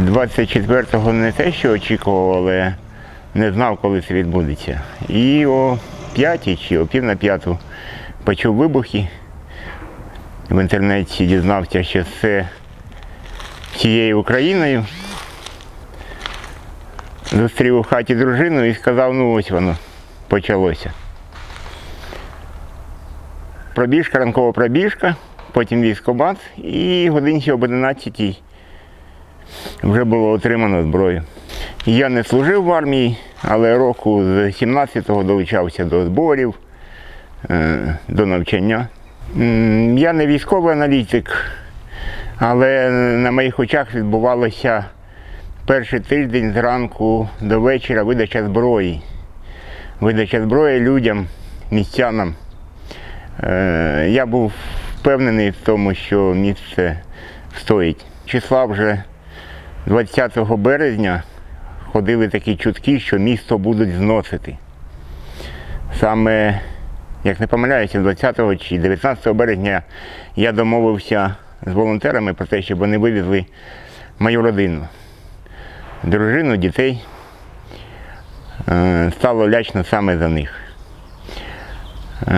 24-го не те, що очікував, але не знав, коли це відбудеться. І о п'ятій чи о пів на п'яту почув вибухи. В інтернеті дізнався, що це всією Україною. Зустрів у хаті дружину і сказав, ну ось воно почалося. Пробіжка, ранкова пробіжка, потім військомат і годинці об 11 вже було отримано зброю. Я не служив в армії, але року з 17-го долучався до зборів, е, до навчання. Я не військовий аналітик, але на моїх очах відбувалося перший тиждень зранку до вечора видача зброї. Видача зброї людям, містянам. Е, Я був впевнений в тому, що місце стоїть. Числа вже 20 березня ходили такі чутки, що місто будуть зносити. Саме, як не помиляюся, 20 чи 19 березня я домовився з волонтерами про те, щоб вони вивезли мою родину, дружину, дітей. Е, Стало лячно саме за них. Е,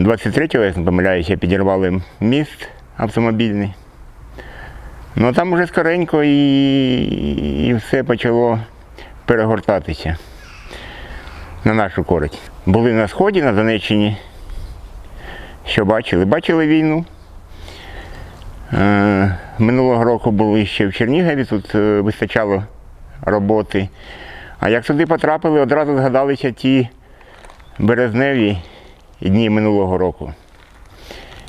23-го, як не помиляюся, підірвали міст автомобільний. Ну там уже скоренько і, і все почало перегортатися на нашу користь. Були на сході, на Донеччині. Що бачили? Бачили війну. Е, минулого року були ще в Чернігові, тут е, вистачало роботи. А як сюди потрапили, одразу згадалися ті березневі дні минулого року.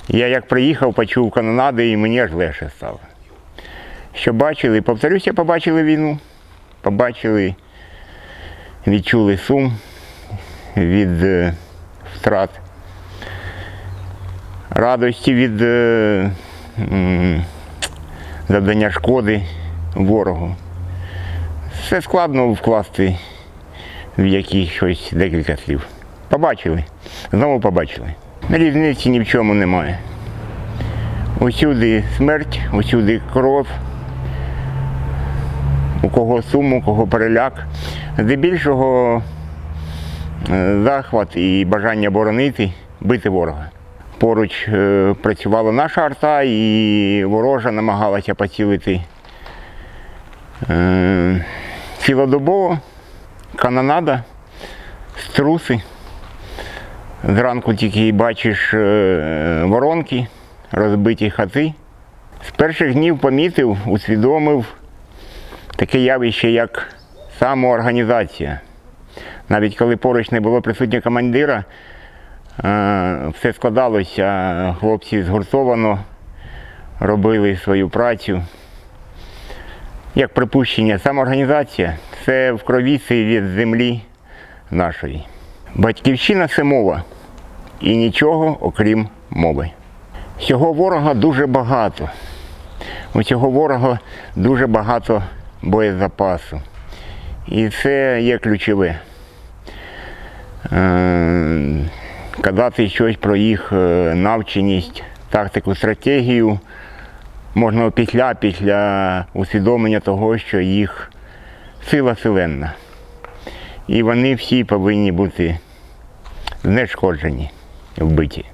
Я як приїхав, почув канонади і мені аж легше стало. Що бачили, повторюся, побачили війну, побачили, відчули сум від е, втрат, радості від е, завдання шкоди ворогу. Все складно вкласти в якихось декілька слів. Побачили, знову побачили. Різниці ні в чому немає. Усюди смерть, усюди кров, у кого сум, у кого переляк. Здебільшого е, захват і бажання боронити, бити ворога. Поруч е, працювала наша арта і ворожа намагалася поцілити е, цілодобово, канонада, струси. Зранку тільки бачиш воронки, розбиті хати. З перших днів помітив, усвідомив таке явище, як самоорганізація. Навіть коли поруч не було присутнього командира, е, все складалося, хлопці згуртовано робили свою працю. Як припущення, самоорганізація це в крові від землі нашої. Батьківщина це мова і нічого окрім мови. Цього ворога дуже багато. У цього ворога дуже багато боєзапасу. І це є ключове. Е, Казати щось про їх е, навченість, тактику, стратегію можна після, після усвідомлення того, що їх сила силенна. І вони всі повинні бути знешкоджені, вбиті.